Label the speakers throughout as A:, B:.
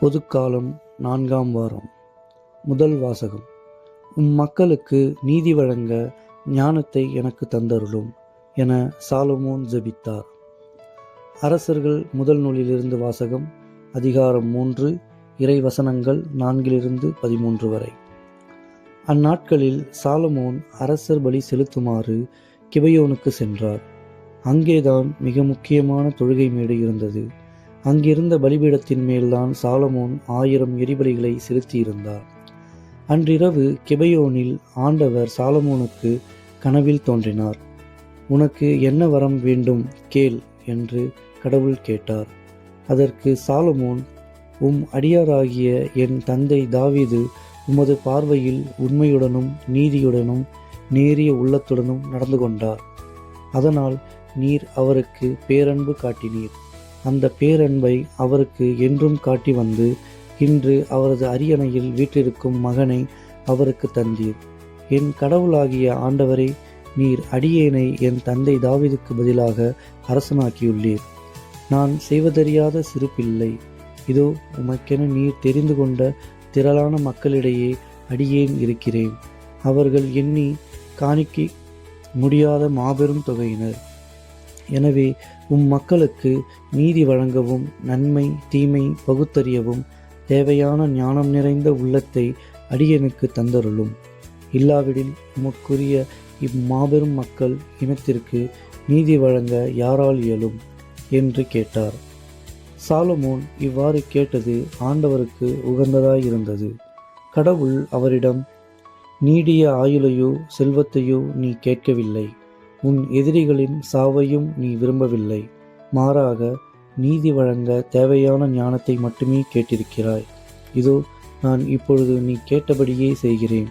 A: பொதுக்காலம் நான்காம் வாரம். முதல் வாசகம். உம் மக்களுக்கு நீதி வழங்க ஞானத்தை எனக்கு தந்தருளும் என சாலமோன் ஜெபித்தார். அரசர்கள் முதல் நூலிலிருந்து வாசகம் அதிகாரம் மூன்று இறை வசனங்கள் நான்கிலிருந்து பதிமூன்று வரை. அந்நாட்களில் சாலமோன் அரசர் பலி செலுத்துமாறு கிபையோனுக்கு சென்றார். அங்கேதான் மிக முக்கியமான தொழுகை மேடு இருந்தது. அங்கிருந்த பலிபீடத்தின் மேல்தான் சாலமோன் ஆயிரம் எரிபலிகளை செலுத்தியிருந்தார். அன்றிரவு கிபையோனில் ஆண்டவர் சாலமோனுக்கு கனவில் தோன்றினார். உனக்கு என்ன வரம் வேண்டும் கேள் என்று கடவுள் கேட்டார். அதற்கு சாலமோன் உம் அடியாராகிய என் தந்தை தாவீது உமது பார்வையில் உண்மையுடனும் நீதியுடனும் நேரிய உள்ளத்துடனும் நடந்து கொண்டார். அதனால் நீர் அவருக்கு பேரன்பு காட்டினீர். அந்த பேரன்பை அவருக்கு என்றும் காட்டி வந்து இன்று அவரது அரியணையில் வீற்றிருக்கும் மகனை அவருக்கு தந்தீர். என் கடவுளாகிய ஆண்டவரே நீர் அடியேனை என் தந்தை தாவிதுக்கு பதிலாக அரசனாக்கியுள்ளீர். நான் செய்வதறியாத சிறு பிள்ளை இதோ உமக்கென நீர் தெரிந்து கொண்ட திரளான மக்களிடையே அடியேன் இருக்கிறேன். அவர்கள் எண்ணி காணிக்க முடியாத மாபெரும் தொகையினர். எனவே உம் மக்களுக்கு நீதி வழங்கவும் நன்மை தீமை பகுத்தறியவும் தேவையான ஞானம் நிறைந்த உள்ளத்தை அடியனுக்கு தந்தருளும். இல்லாவிடில் உமக்குரிய இம்மாபெரும் மக்கள் இனத்திற்கு நீதி வழங்க யாரால் இயலும்? என்று கேட்டார். சாலமோன் இவ்வாறு கேட்டது ஆண்டவருக்கு உகந்ததாயிருந்தது. கடவுள் அவரிடம் நீடிய ஆயுளையோ செல்வத்தையோ நீ கேட்கவில்லை. உன் எதிரிகளின் சாவையும் நீ விரும்பவில்லை. மாறாக நீதி வழங்க தேவையான ஞானத்தை மட்டுமே கேட்டிருக்கிறாய். இதோ நான் இப்பொழுது நீ கேட்டபடியே செய்கிறேன்.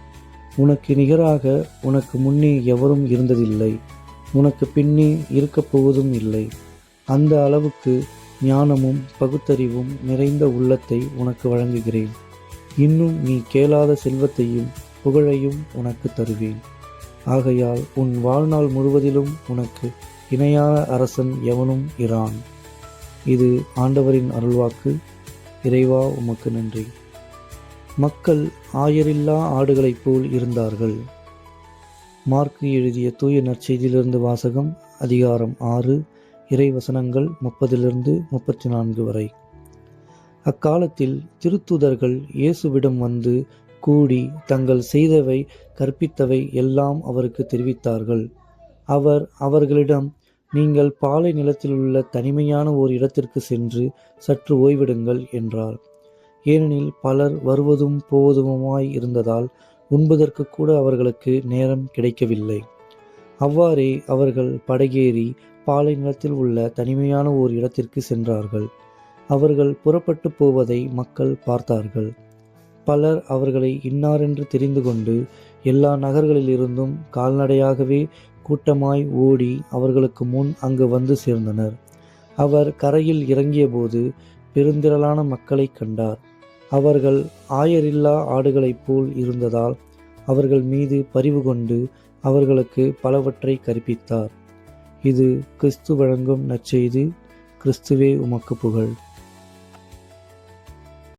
A: உனக்கு நிகராக உனக்கு முன்னே எவரும் இருந்ததில்லை. உனக்கு பின்னே இருக்கப் போவதும் இல்லை. அந்த அளவுக்கு ஞானமும் பகுத்தறிவும் நிறைந்த உள்ளத்தை உனக்கு வழங்குகிறேன். இன்னும் நீ கேளாத செல்வத்தையும் புகழையும் உனக்கு தருவேன். ஆகையால் உன் வாழ்நாள் முழுவதிலும் உனக்கு இணையான அரசன் எவனும் இரான். இது ஆண்டவரின் அருள்வாக்கு. இறைவா உமக்கு நன்றி. மக்கள் ஆயரில்லா ஆடுகளைப் போல் இருந்தார்கள். மார்க்கு எழுதிய தூய நற்செய்தியிலிருந்து வாசகம் அதிகாரம் ஆறு இறை வசனங்கள் முப்பதிலிருந்து முப்பத்தி நான்கு வரை. அக்காலத்தில் திருத்துதர்கள் இயேசுவிடம் வந்து கூடி தங்கள் செய்தவை கற்பித்தவை எல்லாம் அவருக்கு தெரிவித்தார்கள். அவர் அவர்களிடம் நீங்கள் பாலை நிலத்தில் உள்ள தனிமையான ஓர் இடத்திற்கு சென்று சற்று ஓய்விடுங்கள் என்றார். ஏனெனில் பலர் வருவதும் போவதுமாய் இருந்ததால் உண்பதற்கு கூட அவர்களுக்கு நேரம் கிடைக்கவில்லை. அவ்வாறே அவர்கள் படகேறி பாலை நிலத்தில் உள்ள தனிமையான ஓர் இடத்திற்கு சென்றார்கள். அவர்கள் புறப்பட்டு போவதை மக்கள் பார்த்தார்கள். பலர் அவர்களை இன்னாரென்று தெரிந்து கொண்டு எல்லா நகர்களிலிருந்தும் கால்நடையாகவே கூட்டமாய் ஓடி அவர்களுக்கு முன் அங்கு வந்து சேர்ந்தனர். அவர் கரையில் இறங்கியபோது பெருந்திரளான மக்களை கண்டார். அவர்கள் ஆயரில்லா ஆடுகளைப் போல் இருந்ததால் அவர்கள் மீது பரிவு கொண்டு அவர்களுக்கு பலவற்றை கற்பித்தார். இது கிறிஸ்து வழங்கும் நற்செய்தி. கிறிஸ்துவே உமக்கு புகழ்.